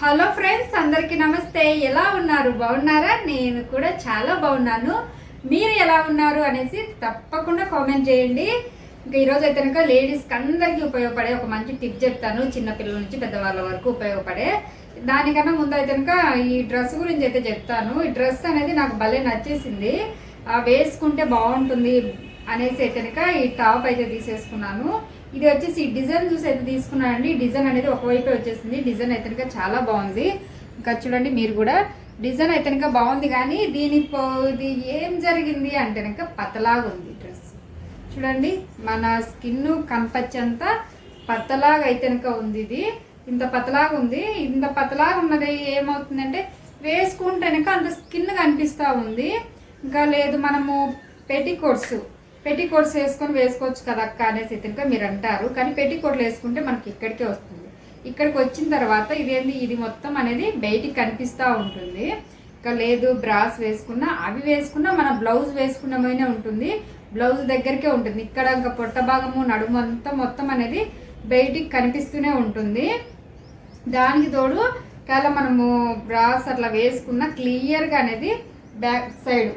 Hello friends అందరికీ నమస్తే. ఎలా ఉన్నారు? బాగున్నారా? నేను కూడా చాలా బాగున్నాను. మీరు ఎలా ఉన్నారు అనేసి తప్పకుండా కామెంట్ చేయండి. ఇంకా ఈరోజు అయితే కనుక లేడీస్కి అందరికీ ఉపయోగపడే ఒక మంచి టిప్ చెప్తాను. చిన్నపిల్లల నుంచి పెద్దవాళ్ళ వరకు ఉపయోగపడే. దానికన్నా ముందు అయితే కనుక ఈ డ్రెస్ గురించి అయితే చెప్తాను. ఈ డ్రెస్ అనేది నాకు భలే నచ్చేసింది. వేసుకుంటే బాగుంటుంది అనేసి అయితే కనుక ఈ టాప్ అయితే తీసేసుకున్నాను. ఇది వచ్చేసి డిజైన్ చూసి అయితే తీసుకున్నానండి డిజైన్ అనేది ఒకవైపే వచ్చేసింది. డిజైన్ అయితే చాలా బాగుంది. ఇంకా చూడండి మీరు కూడా. డిజైన్ అయితే కనుక బాగుంది కానీ దీని పో- ఇది ఏం జరిగింది అంటే కనుక పతలాగా ఉంది డ్రెస్. చూడండి మన స్కిన్ కనపచ్చేంత పతలాగా అయితే కనుక ఉంది ఇది. ఇంత పతలాగా ఉంది. ఇంత పతలాగా ఉన్నది ఏమవుతుందంటే వేసుకుంటే కనుక అంత స్కిన్ కనిపిస్తూ ఉంది. ఇంకా లేదు మనము పెటికోట్స్ పెట్టికోట్స్ వేసుకొని వేసుకోవచ్చు కదా అక్క అనేసి అయితే కనుక మీరు అంటారు. కానీ పెట్టికోట్లు వేసుకుంటే మనకి ఇక్కడికే వస్తుంది. ఇక్కడికి వచ్చిన తర్వాత ఇదేంది? ఇది మొత్తం అనేది బయటికి కనిపిస్తూ ఉంటుంది. ఇంకా లేదు బ్రాస్ వేసుకున్నా అవి వేసుకున్నా మన బ్లౌజ్ వేసుకున్నమైనా ఉంటుంది. బ్లౌజ్ దగ్గరికే ఉంటుంది. ఇక్కడ ఇంకా పొట్ట భాగము నడుము అంతా మొత్తం అనేది బయటికి కనిపిస్తూనే ఉంటుంది. దానికి తోడు ఒకవేళ మనము బ్రాస్ అట్లా వేసుకున్న క్లియర్గా అనేది బ్యాక్ సైడ్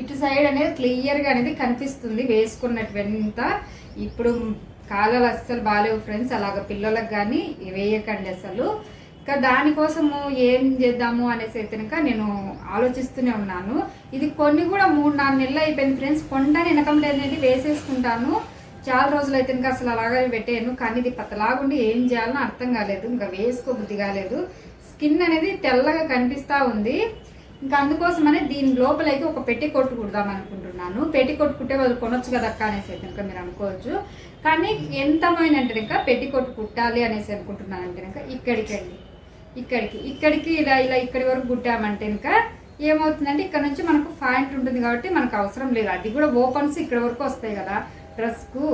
ఇటు సైడ్ అనేది క్లియర్గా అనేది కనిపిస్తుంది వేసుకున్నటువంటి ఇప్పుడు కాలాలు అస్సలు బాగాలేవు ఫ్రెండ్స్ అలాగ పిల్లలకు కానీ వేయకండి అసలు. ఇంకా దానికోసము ఏం చేద్దాము అనేసి అయితే కనుక నేను ఆలోచిస్తూనే ఉన్నాను. ఇది కొన్ని కూడా మూడు నాలుగు నెలలు అయిపోయింది ఫ్రెండ్స్. కొండ వెనకం అనేది వేసేసుకుంటాను. చాలా రోజులు అయితే ఇంకా అసలు అలాగే పెట్టాను కానీ ఇది పతలాగుండి ఏం చేయాలని అర్థం కాలేదు. ఇంకా వేసుకోబుద్ధి కాలేదు. స్కిన్ అనేది తెల్లగా కనిపిస్తూ ఉంది. ఇంకా అందుకోసమనే దీని లోపల అయితే ఒక పెట్టి కొట్టు కుడదాం అనుకుంటున్నాను. పెట్టి కొట్టుకుంటే వాళ్ళు కొనొచ్చు కదా అక్క అనేసి అయితే ఇంకా మీరు అనుకోవచ్చు. కానీ ఎంతమైన అంటే ఇంకా పెట్టి కొట్టు కుట్టాలి అనేసి అనుకుంటున్నాను అంటే ఇంకా ఇక్కడికి అండి ఇక్కడికి ఇక్కడికి ఇలా ఇలా ఇక్కడి వరకు కుట్టామంటే ఇంకా ఏమవుతుందంటే ఇక్కడ నుంచి మనకు పాయింట్ ఉంటుంది కాబట్టి మనకు అవసరం లేదు. అది కూడా ఓపెన్స్ ఇక్కడ వరకు వస్తాయి కదా. డ్రెస్కు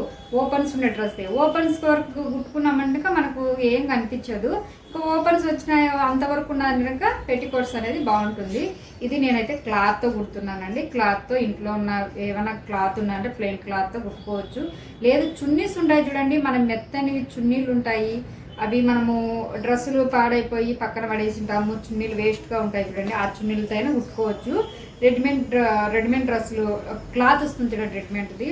ఓపెన్స్ ఉండే డ్రెస్ ఓపెన్స్ వరకు కుట్టుకున్నామంటే మనకు ఏం కనిపించదు. ఇంకా ఓపెన్స్ వచ్చిన అంతవరకు ఉన్నాక కనుక పెట్టికోట్స్ అనేది బాగుంటుంది. ఇది నేనైతే క్లాత్తో కుడుతున్నానండి. క్లాత్తో ఇంట్లో ఉన్న ఏమైనా క్లాత్ ఉన్నాయంటే ప్లెయిన్ క్లాత్తో కుట్టుకోవచ్చు. లేదు చున్నీస్ ఉంటాయి చూడండి. మనం మెత్తని చున్నీలు ఉంటాయి. అవి మనము డ్రెస్సులు పాడైపోయి పక్కన పడేసి ఉంటాము చున్నీలు వేస్ట్గా ఉంటాయి చూడండి. ఆ చున్నీలతో అయినా కుట్టుకోవచ్చు. రెడీమేడ్ రెడీమేడ్ డ్రెస్సులు క్లాత్ వస్తుంది చూడండి రెడీమేడ్ది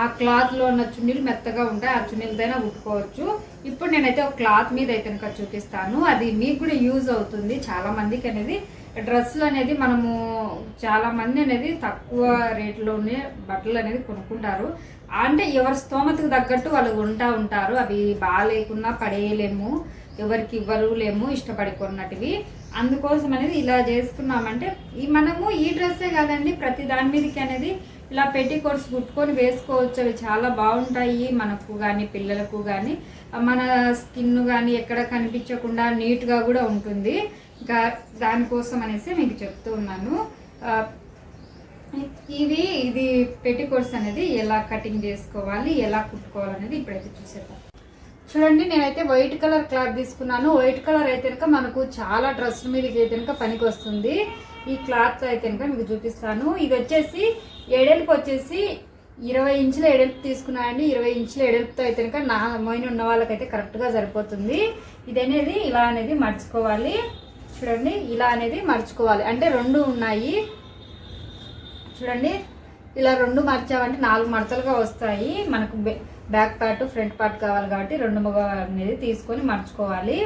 ఆ క్లాత్లో ఉన్న చున్నీలు మెత్తగా ఉంటాయి ఆ చున్నీలతోనే ఉట్టుకోవచ్చు ఇప్పుడు నేనైతే ఒక క్లాత్ మీద అయితే కనుక చూపిస్తాను. అది మీకు కూడా యూజ్ అవుతుంది చాలా మందికి అనేది. డ్రెస్సులు అనేది మనము చాలా మంది అనేది తక్కువ రేట్లోనే బట్టలు అనేది కొనుక్కుంటారు. అంటే ఎవరి స్తోమతకు తగ్గట్టు వాళ్ళు ఉంటా ఉంటారు. అవి బాగాలేకున్నా పడేయలేము. ఎవరికి ఇవ్వరు లేము ఇష్టపడి కొన్నటివి అందుకోసం అనేది ఇలా చేసుకున్నామంటే ఈ మనము ఈ డ్రెస్సే కాదండి ప్రతి దాని మీదకి అనేది ఇలా పెట్టికోట్స్ కుట్టుకొని వేసుకోవచ్చు. అవి చాలా బాగుంటాయి మనకు కానీ పిల్లలకు కానీ మన స్కిన్ కానీ ఎక్కడ కనిపించకుండా నీట్గా కూడా ఉంటుంది. ఇంకా దానికోసం అనేసి మీకు చెప్తూ ఉన్నాను. ఇది ఇది పెట్టికోట్స్ అనేది ఎలా కటింగ్ చేసుకోవాలి ఎలా కుట్టుకోవాలి అనేది ఇప్పుడైతే చూసేద్దాం. చూడండి నేనైతే వైట్ కలర్ క్లాత్ తీసుకున్నాను. వైట్ కలర్ అయితే కనుక మనకు చాలా డ్రెస్ మీదకి అయితే కనుక పనికి వస్తుంది ఈ క్లాత్ అయితే కనుక మీకు చూపిస్తాను. ఇది వచ్చేసి ఎడెల్పు వచ్చేసి ఇరవై ఇంచుల ఎడెల్పు తీసుకున్నానండి ఇరవై ఇంచుల ఎడెల్పుతో అయితే కనుక నా మొయిన్ ఉన్న వాళ్ళకైతే కరెక్ట్గా సరిపోతుంది. ఇది అనేది ఇలా అనేది మర్చుకోవాలి. చూడండి ఇలా అనేది మర్చుకోవాలి. అంటే రెండు ఉన్నాయి. చూడండి ఇలా రెండు మర్చామంటే నాలుగు మడతలుగా వస్తాయి. మనకు బ్యాక్ పార్ట్ ఫ్రంట్ పార్ట్ కావాలి కాబట్టి రెండు అనేది తీసుకొని మర్చుకోవాలి.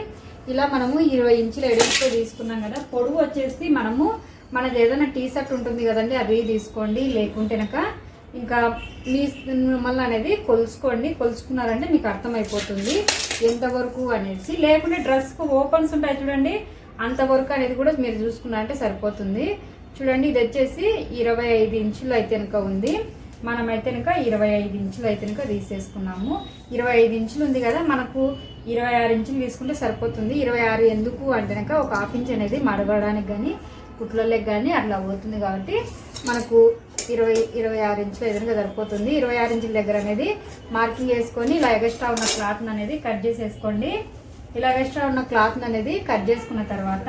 ఇలా మనము ఇరవై ఇంచుల ఎడుగుతో తీసుకున్నాం కదా. పొడవు వచ్చేసి మనము మనది ఏదైనా టీ షర్ట్ ఉంటుంది కదండి అది తీసుకోండి. లేకుంటేనక ఇంకా మీ మిమ్మల్ని అనేది కొలుసుకోండి. కొలుసుకున్నారంటే మీకు అర్థమైపోతుంది ఎంతవరకు అనేసి. లేకుంటే డ్రెస్కు ఓపెన్స్ ఉంటాయి చూడండి. అంతవరకు అనేది కూడా మీరు చూసుకున్నారంటే సరిపోతుంది. చూడండి ఇది వచ్చేసి ఇరవై ఐదు ఇంచులు అయితే కనుక ఉంది. మనమైతే కనుక ఇరవై ఐదు ఇంచులు అయితే కనుక తీసేసుకున్నాము. ఇరవై ఐదు ఇంచులు ఉంది కదా మనకు ఇరవై ఆరు ఇంచులు తీసుకుంటే సరిపోతుంది. ఇరవై ఆరు ఎందుకు అంటే ఒక హాఫ్ ఇంచ్ అనేది మడగడానికి కానీ కుట్లలోకి కానీ అట్లా అవుతుంది కాబట్టి మనకు ఇరవై ఇరవై ఆరు ఇంచులు ఎదురుగా సరిపోతుంది. ఇరవై ఆరు ఇంచుల దగ్గర అనేది మార్కింగ్ వేసుకొని ఇలా ఎగస్ట్రా ఉన్న క్లాత్ని అనేది కట్ చేసేసుకోండి. ఇలా ఎగస్ట్రా ఉన్న క్లాత్ని అనేది కట్ చేసుకున్న తర్వాత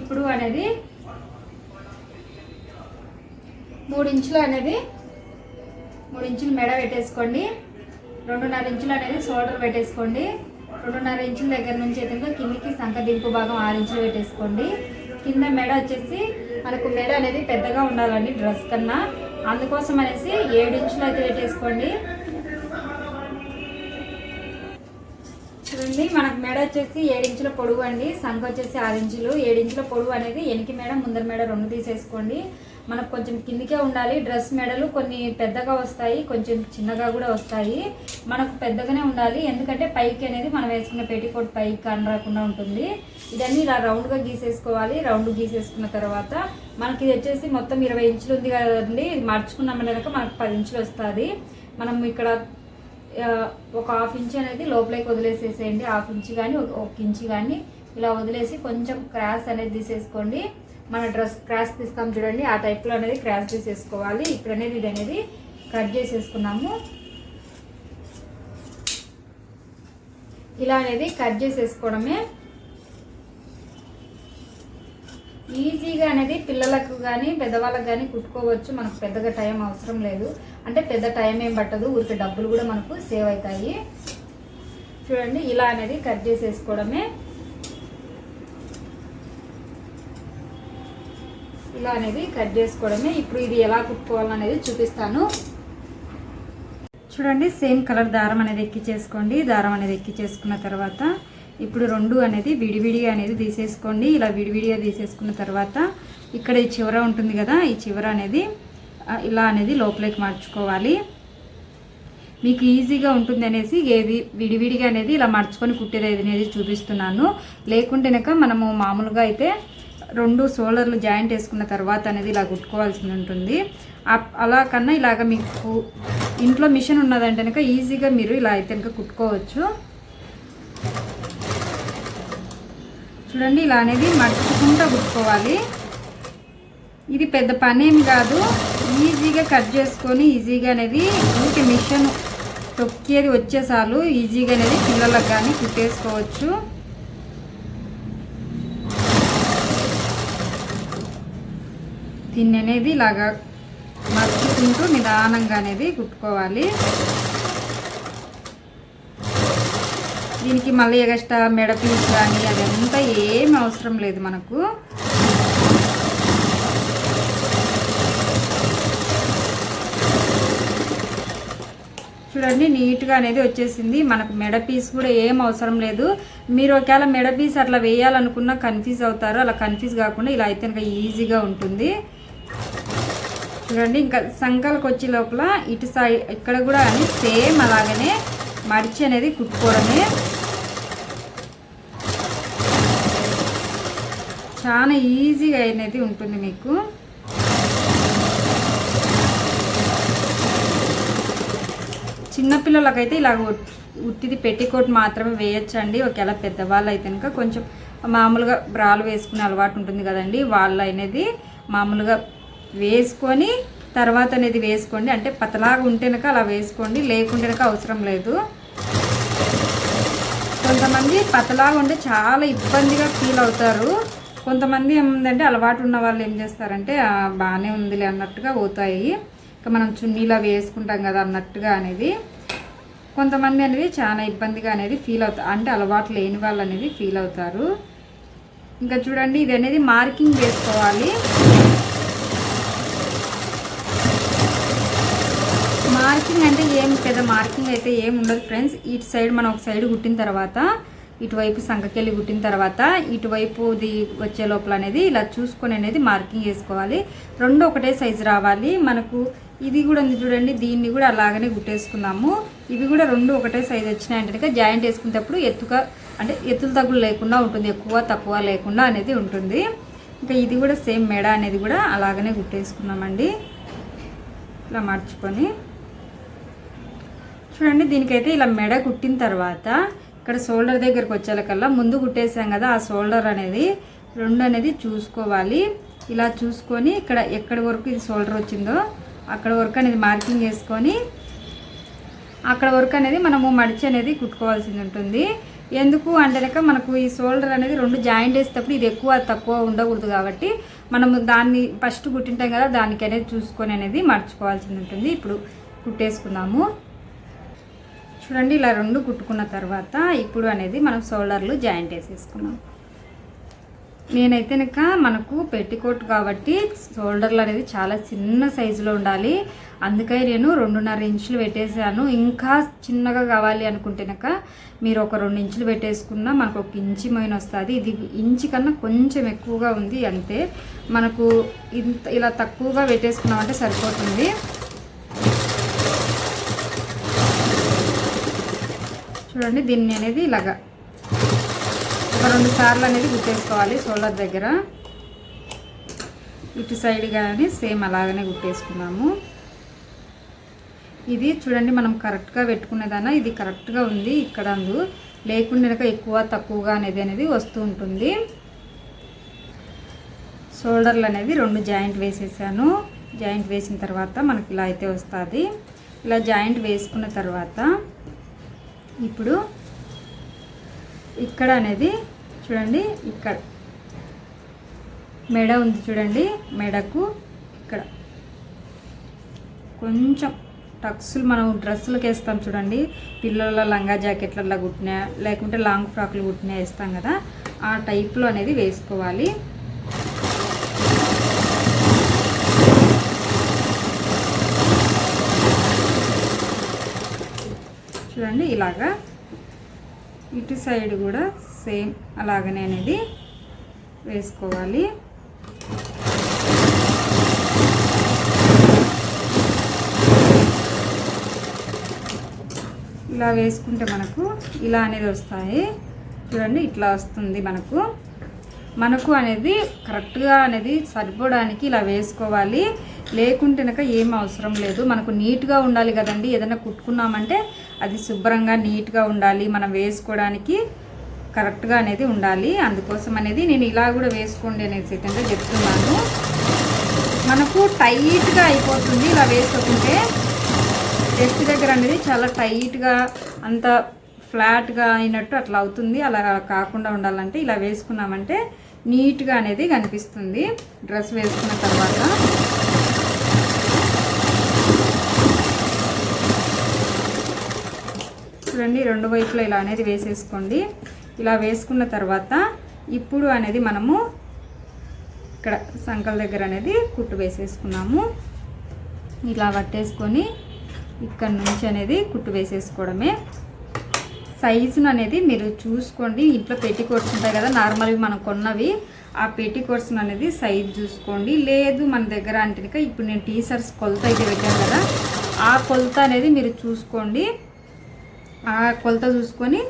ఇప్పుడు అనేది మూడు ఇంచులు అనేది మూడు ఇంచులు మెడ పెట్టేసుకోండి. రెండున్నర ఇంచులు అనేది షోల్డర్ పెట్టేసుకోండి. రెండున్నర ఇంచుల దగ్గర నుంచి అయితే కిందికి సంఖ దింపు భాగం ఆరు ఇంచులు పెట్టేసుకోండి. కింద మెడ వచ్చేసి మనకు మెడ అనేది పెద్దగా ఉండాలండి డ్రెస్ కన్నా. అందుకోసం అనేసి ఏడు ఇంచులు అయితే పెట్టేసుకోండి. చూడండి మనకు మెడ వచ్చేసి ఏడించుల పొడుగు అండి. సంఖ వచ్చేసి ఆరు ఇంచులు. ఏడించుల పొడవు అనేది వెనక మెడ ముందర మెడ రెండు తీసేసుకోండి. మనకు కొంచెం కిందికే ఉండాలి. డ్రెస్ మెడలు కొన్ని పెద్దగా వస్తాయి కొంచెం చిన్నగా కూడా వస్తాయి. మనకు పెద్దగానే ఉండాలి. ఎందుకంటే పైకి అనేది మనం వేసుకున్న పెట్టికోట్ పైకి రాకుండా ఉంటుంది. ఇదన్నీ ఇలా రౌండ్గా గీసేసుకోవాలి. రౌండ్ గీసేసుకున్న తర్వాత మనకి ఇది వచ్చేసి మొత్తం ఇరవై ఇంచులు ఉంది కదండి. ఇది మర్చుకున్నామని కనుక మనకు పది ఇంచులు వస్తుంది. మనం ఇక్కడ ఒక హాఫ్ ఇంచ్ అనేది లోపలికి వదిలేసేసేయండి. హాఫ్ ఇంచ్ కానీ ఒక ఒక ఇంచ్ కానీ ఇలా వదిలేసి కొంచెం క్రాస్ అనేది తీసేసుకోండి. మన డ్రెస్ క్రాస్ తీస్తాం చూడండి. ఆ టైప్లో అనేది క్రాస్ తీసేసుకోవాలి. ఇక్కడ అనేది ఇది అనేది కట్ చేసేసుకున్నాము. ఇలా అనేది కట్ చేసేసుకోవడమే. ఈజీగా అనేది పిల్లలకు కానీ పెద్దవాళ్ళకి కానీ కుట్టుకోవచ్చు. మనకు పెద్దగా టైం అవసరం లేదు. అంటే పెద్ద టైం ఏం పట్టదు. ఊరికి డబ్బులు కూడా మనకు సేవ్ అవుతాయి. చూడండి ఇలా అనేది కట్ చేసేసుకోవడమే. ఇలా అనేది కట్ చేసుకోవడమే. ఇప్పుడు ఇది ఎలా కుట్టుకోవాలనేది చూపిస్తాను. చూడండి సేమ్ కలర్ దారం అనేది ఎక్కి చేసుకోండి. దారం అనేది ఎక్కి చేసుకున్న తర్వాత ఇప్పుడు రెండు అనేది విడివిడిగా అనేది తీసేసుకోండి. ఇలా విడివిడిగా తీసేసుకున్న తర్వాత ఇక్కడ ఈ చివర ఉంటుంది కదా ఈ చివర అనేది ఇలా అనేది లోపలికి మార్చుకోవాలి. మీకు ఈజీగా ఉంటుంది అనేసి ఏది విడివిడిగా అనేది ఇలా మర్చుకొని కుట్టేది అనేది చూపిస్తున్నాను. లేకుంటే మనము మామూలుగా అయితే రెండు సోలర్లు జాయింట్ వేసుకున్న తర్వాత అనేది ఇలా కుట్టుకోవాల్సి ఉంటుంది. అలా కన్నా ఇలాగ మీకు ఇంట్లో మిషన్ ఉన్నదంటే కనుక ఈజీగా మీరు ఇలా అయితే కనుక కుట్టుకోవచ్చు. చూడండి ఇలా అనేది మడుచుకుంటూ కుట్టుకోవాలి. ఇది పెద్ద పని ఏమి కాదు. ఈజీగా కట్ చేసుకొని ఈజీగా అనేది ఊరికి మిషన్ తొక్కేది వచ్చేసాలు ఈజీగా అనేది పిల్లలకు కానీ కుట్టేసుకోవచ్చు. దీన్ని అనేది ఇలాగా మర్చుకుంటూ నిదానంగా అనేది కుట్టుకోవాలి. దీనికి మళ్ళీ ఎగస్ట్రా మెడ పీస్ కానీ అదంతా ఏమి అవసరం లేదు మనకు. చూడండి నీట్గా అనేది వచ్చేసింది. మనకు మెడ పీస్ కూడా ఏం అవసరం లేదు. మీరు ఒకవేళ మెడ పీస్ అట్లా వేయాలనుకున్నా కన్ఫ్యూజ్ అవుతారు. అలా కన్ఫ్యూజ్ కాకుండా ఇలా అయితే ఇంకా ఈజీగా ఉంటుంది. చూడండి ఇంకా సంకలకు వచ్చే లోపల ఇటు సైడ్ ఇక్కడ కూడా అని సేమ్ అలాగనే మడిచి అనేది కుట్టుకోవడమే. చాలా ఈజీగా అనేది ఉంటుంది మీకు. చిన్నపిల్లలకైతే ఇలాగ ఉట్- ఉట్టిది పెట్టికోట్ మాత్రమే వేయచ్చండి. ఒకవేళ పెద్దవాళ్ళు అయితే కనుక కొంచెం మామూలుగా బ్రాలు వేసుకునే అలవాటు ఉంటుంది కదండి. వాళ్ళు అనేది మామూలుగా వేసుకొని తర్వాత అనేది వేసుకోండి. అంటే పతలాగా ఉంటేనక అలా వేసుకోండి. లేకుంటేనక అవసరం లేదు. కొంతమంది పతలాగా ఉంటే చాలా ఇబ్బందిగా ఫీల్ అవుతారు. కొంతమంది ఏముందంటే అలవాటు ఉన్న వాళ్ళు ఏం చేస్తారంటే బాగానే ఉందిలే అన్నట్టుగా పోతాయి. ఇంకా మనం చున్నీలా వేసుకుంటాం కదా అన్నట్టుగా అనేది. కొంతమంది అనేది చాలా ఇబ్బందిగా అనేది ఫీల్ అవుతారు అంటే అలవాటు లేని వాళ్ళు అనేది ఫీల్ అవుతారు. ఇంకా చూడండి ఇది అనేది మార్కింగ్ వేసుకోవాలి. మార్కింగ్ అంటే ఏం పెద్ద మార్కింగ్ అయితే ఏం ఉండదు ఫ్రెండ్స్. ఇటు సైడ్ మనం ఒక సైడ్ కుట్టిన తర్వాత ఇటువైపు సంఖకెళ్ళి కుట్టిన తర్వాత ఇటువైపుది వచ్చే లోపల అనేది ఇలా చూసుకొని అనేది మార్కింగ్ వేసుకోవాలి రెండు ఒకటే సైజు రావాలి. మనకు ఇది కూడా ఉంది చూడండి దీన్ని కూడా అలాగనే కుట్టేసుకున్నాము. ఇవి కూడా రెండు ఒకటే సైజు వచ్చినాయంటే కనుక జాయింట్ వేసుకునేటప్పుడు ఎత్తుగా అంటే ఎత్తులు తగ్గులు లేకుండా ఉంటుంది ఎక్కువ తక్కువ లేకుండా అనేది ఉంటుంది. ఇంకా ఇది కూడా సేమ్ మెడ అనేది కూడా అలాగనే గుట్టేసుకున్నామండి ఇలా మార్చుకొని. చూడండి దీనికైతే ఇలా మెడ కుట్టిన తర్వాత ఇక్కడ షోల్డర్ దగ్గరకు వచ్చేలకల్లా ముందు కుట్టేసాం కదా ఆ షోల్డర్ అనేది రెండు అనేది చూసుకోవాలి. ఇలా చూసుకొని ఇక్కడ ఎక్కడి వరకు ఇది షోల్డర్ వచ్చిందో అక్కడ వరకు అనేది మార్కింగ్ వేసుకొని అక్కడ వరకు అనేది మనము మడిచి అనేది కుట్టుకోవాల్సింది ఉంటుంది. ఎందుకు అంటే లెక్క మనకు ఈ షోల్డర్ అనేది రెండు జాయింట్ వేసేటప్పుడు ఇది ఎక్కువ తక్కువ ఉండకూడదు కాబట్టి మనము దాన్ని ఫస్ట్ కుట్టింటాం కదా దానికి అనేది చూసుకొని అనేది మర్చుకోవాల్సి ఉంటుంది. ఇప్పుడు కుట్టేసుకున్నాము చూడండి ఇలా రెండు కుట్టుకున్న తర్వాత ఇప్పుడు అనేది మనం షోల్డర్లు జాయింట్ వేసేసుకున్నాం. నేనైతే కనుక మనకు పెట్టికోట్ కాబట్టి షోల్డర్లు అనేది చాలా చిన్న సైజులో ఉండాలి. అందుకని నేను రెండున్నర ఇంచులు పెట్టేశాను. ఇంకా చిన్నగా కావాలి అనుకుంటే కనుక మీరు ఒక రెండు ఇంచులు పెట్టేసుకున్నా మనకు ఒక ఇంచి మైన వస్తుంది. ఇది ఇంచి కన్నా కొంచెం ఎక్కువగా ఉంది అంతే. మనకు ఇంత ఇలా తక్కువగా పెట్టేసుకున్నామంటే సరిపోతుంది. చూడండి దీన్ని అనేది ఇలాగా ఒక రెండు సార్లు అనేది గుట్టేసుకోవాలి షోల్డర్ దగ్గర. ఇటు సైడ్ కానీ సేమ్ అలాగనే గుట్టేసుకున్నాము ఇది చూడండి మనం కరెక్ట్గా పెట్టుకునేదాన ఇది కరెక్ట్గా ఉంది ఇక్కడ అందు. లేకుండా ఎక్కువ తక్కువగా అనేది అనేది వస్తూ ఉంటుంది. షోల్డర్లు అనేది రెండు జాయింట్ వేసేసాను. జాయింట్ వేసిన తర్వాత మనకి ఇలా అయితే వస్తుంది. ఇలా జాయింట్ వేసుకున్న తర్వాత ఇప్పుడు ఇక్కడ అనేది చూడండి ఇక్కడ. మెడ ఉంది చూడండి మెడకు ఇక్కడ. కొంచెం టక్స్లు మనం డ్రెస్సులకు వేస్తాం చూడండి పిల్లల లంగా జాకెట్లలో కుట్టినా లేకుంటే లాంగ్ ఫ్రాక్లు కుట్టినా వేస్తాం కదా ఆ టైప్లో అనేది వేసుకోవాలి. చూడండి ఇలాగా ఇటు సైడ్ కూడా సేమ్ అలాగనే అనేది వేసుకోవాలి. ఇలా వేసుకుంటే మనకు ఇలా అనేది వస్తాయి. చూడండి ఇట్లా వస్తుంది మనకు. మనకు అనేది కరెక్ట్గా అనేది సరిపోవడానికి ఇలా వేసుకోవాలి. లేకుంటేనక ఏం అవసరం లేదు. మనకు నీట్గా ఉండాలి కదండి. ఏదైనా కుట్టుకున్నామంటే అది శుభ్రంగా నీట్గా ఉండాలి. మనం వేసుకోవడానికి కరెక్ట్గా అనేది ఉండాలి. అందుకోసం అనేది నేను ఇలా కూడా వేసుకోండి అనేసి అయితే చెప్తున్నాను. మనకు టైట్గా అయిపోతుంది ఇలా వేసుకుంటే. చెస్ట్ దగ్గర అనేది చాలా టైట్గా అంత ఫ్లాట్గా అయినట్టు అట్లా అవుతుంది. అలా కాకుండా ఉండాలంటే ఇలా వేసుకున్నామంటే నీట్గా అనేది కనిపిస్తుంది. డ్రెస్ వేసుకున్న తర్వాత చూడండి రెండు వైపులా ఇలా అనేది వేసేసుకోండి. ఇలా వేసుకున్న తర్వాత ఇప్పుడు అనేది మనము ఇక్కడ సంకల దగ్గర అనేది కుట్టు వేసేసుకున్నాము. ఇలా పట్టేసుకొని ఇక్కడ నుంచి అనేది కుట్టు వేసేసుకోవడమే. సైజును అనేది మీరు చూసుకోండి. ఇంట్లో పెట్టి ఉంటాయి కదా నార్మల్వి మనం కొన్నవి. ఆ పెట్టి కోట్స్ను అనేది సైజ్ చూసుకోండి. లేదు మన దగ్గర అంటే ఇప్పుడు నేను టీ షర్ట్స్ కొలత అయితే పెట్టాను కదా ఆ కొలత అనేది మీరు చూసుకోండి. ఆ కొలత చూసుకొని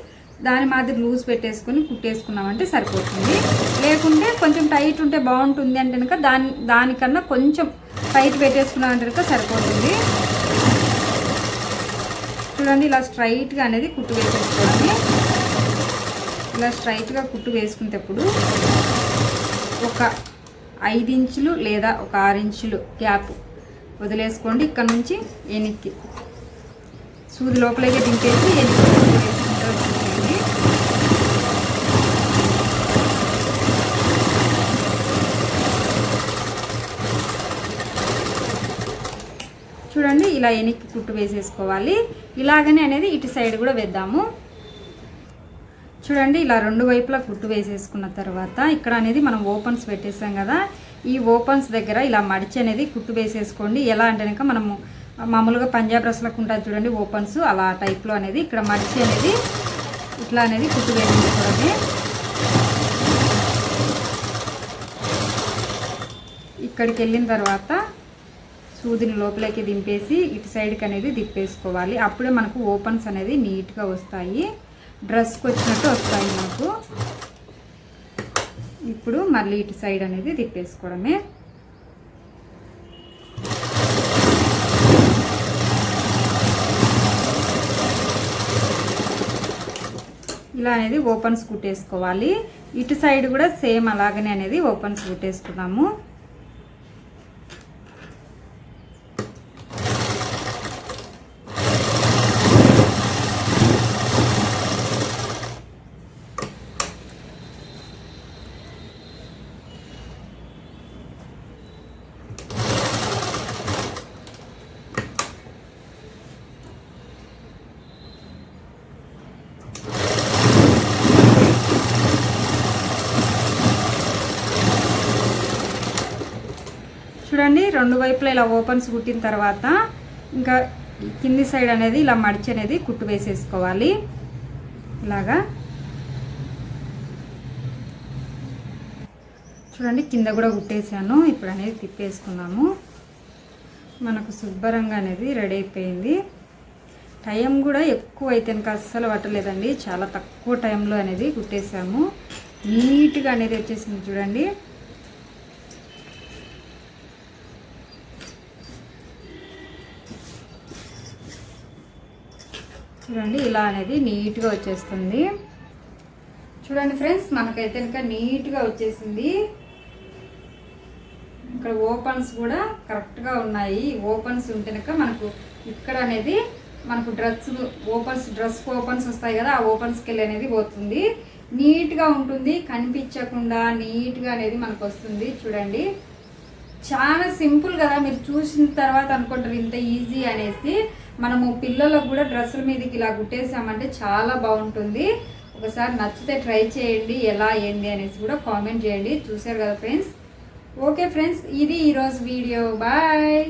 దాని మాదిరి లూజ్ పెట్టేసుకొని కుట్టేసుకున్నామంటే సరిపోతుంది. లేకుంటే కొంచెం టైట్ ఉంటే బాగుంటుంది అంటే కనుక దాని దానికన్నా కొంచెం టైట్ పెట్టేసుకున్నామంటే కనుక సరిపోతుంది. చూడండి ఇలా స్ట్రైట్గా అనేది కుట్టు వేసేసుకోవడమే ఇలా స్ట్రైట్గా కుట్టు వేసుకునేటప్పుడు ఒక ఐదు ఇంచులు లేదా ఒక ఆరు ఇంచులు గ్యాప్ వదిలేసుకోండి. ఇక్కడ నుంచి ఎనిక్కి సూది లోపలైతే దింపేసి ఎనిక్కి వేసుకుంటూ చూడండి ఇలా ఎనిక్కి కుట్టు వేసేసుకోవాలి. ఇలాగనే అనేది ఇటు సైడ్ కూడా వేద్దాము. చూడండి ఇలా రెండు వైపులా కుట్టు వేసేసుకున్న తర్వాత ఇక్కడ అనేది మనం ఓపెన్స్ పెట్టేసాం కదా. ఈ ఓపెన్స్ దగ్గర ఇలా మడిచి అనేది కుట్టు వేసేసుకోండి. ఎలా అంటే కనుక మనము మామూలుగా పంజాబ్ డ్రెస్లకు ఉంటుంది చూడండి ఓపెన్స్ అలా టైప్లో అనేది ఇక్కడ మర్చి అనేది ఇట్లా అనేది కుట్టు వేసేసుకోవడమే ఇక్కడికి వెళ్ళిన తర్వాత సూదిని లోపలికి దింపేసి ఇటు సైడ్కి అనేది దిప్పేసుకోవాలి అప్పుడే మనకు ఓపెన్స్ అనేది నీట్గా వస్తాయి. డ్రెస్కి వచ్చినట్టు వస్తాయి నాకు ఇప్పుడు మళ్ళీ ఇటు సైడ్ అనేది తిప్పేసుకోవడమే. ఇలా అనేది ఓపెన్స్ కుట్టేసుకోవాలి ఇటు సైడ్ కూడా సేమ్ అలాగనే అనేది ఓపెన్స్ కుట్టేసుకున్నాము చూడండి రెండు వైపులా ఇలా ఓపెన్స్ కుట్టిన తర్వాత ఇంకా కింది సైడ్ అనేది ఇలా మడిచి అనేది కుట్టు వేసేసుకోవాలి. ఇలాగా. చూడండి కింద కూడా కుట్టేసాను. ఇప్పుడు అనేది తిప్పేసుకున్నాము. మనకు శుభ్రంగా అనేది రెడీ అయిపోయింది. టైం కూడా ఎక్కువ అయితే కనుక అస్సలు పట్టలేదండి. చాలా తక్కువ టైంలో అనేది కుట్టేసాము. నీట్గా అనేది వచ్చేసింది చూడండి. చూడండి ఇలా అనేది నీట్గా వచ్చేస్తుంది. చూడండి ఫ్రెండ్స్ మనకైతే ఇంకా నీట్గా వచ్చేసింది. ఇక్కడ ఓపెన్స్ కూడా కరెక్ట్గా ఉన్నాయి. ఓపెన్స్ ఉంటే కనుక మనకు ఇక్కడ అనేది మనకు డ్రెస్ ఓపెన్స్ డ్రెస్ ఓపెన్స్ వస్తాయి కదా ఆ ఓపెన్స్కి వెళ్ళి అనేది పోతుంది. నీట్గా ఉంటుంది కనిపించకుండా నీట్గా అనేది మనకు వస్తుంది. చూడండి. చాలా సింపుల్ కదా మీరు చూసిన తర్వాత అనుకుంటారు ఇంత ఈజీ అనేసి. మనము పిల్లలకు కూడా డ్రెస్సుల మీదకి ఇలా కుట్టేసామంటే చాలా బాగుంటుంది. ఒకసారి నచ్చితే ట్రై చేయండి ఎలా ఏంది అనేసి కూడా కామెంట్ చేయండి. చూసారు కదా ఫ్రెండ్స్? ఓకే ఫ్రెండ్స్ ఇది ఈరోజు వీడియో. బాయ్!